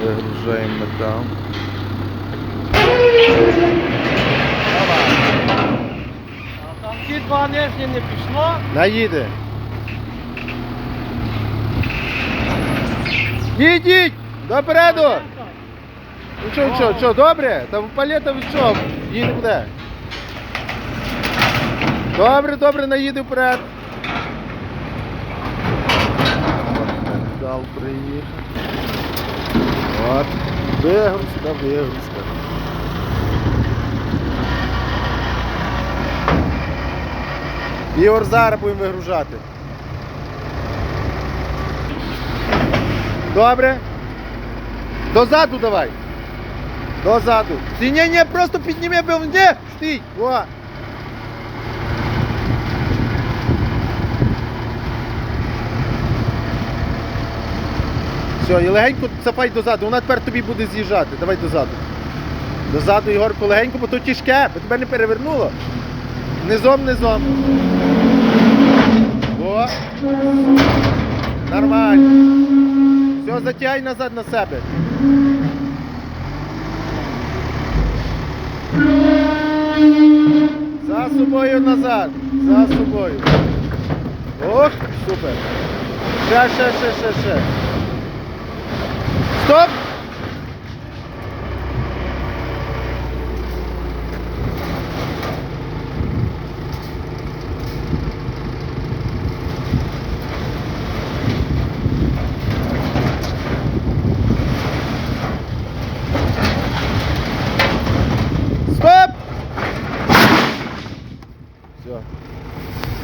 Вигружаємо метал. А там ті два нижні не пішло. Наїде. Їдіть! Допереду! Ну що, що, що, добре? Та палета ви що? Їй не буде. Добре, добре, наїде вперед. От, Дал приїхав. От. Вигрузка, вигрузка. Ігор зараз будемо вигружати. Добре? Дозаду давай. Дозаду. Ні, ні, ні, просто підніми, бо де? Стій. О. Все, і легенько цапай дозаду, вона тепер тобі буде з'їжджати. Давай дозаду. Дозаду, Ігорку, легенько, бо то тяжке, бо тебе не перевернуло. Низом, низом. О. Нормально. Все, затягай назад на себе. За собою назад. За собою. Ох, супер. Ще, ще, ще, ще, ще. Стоп! Стоп!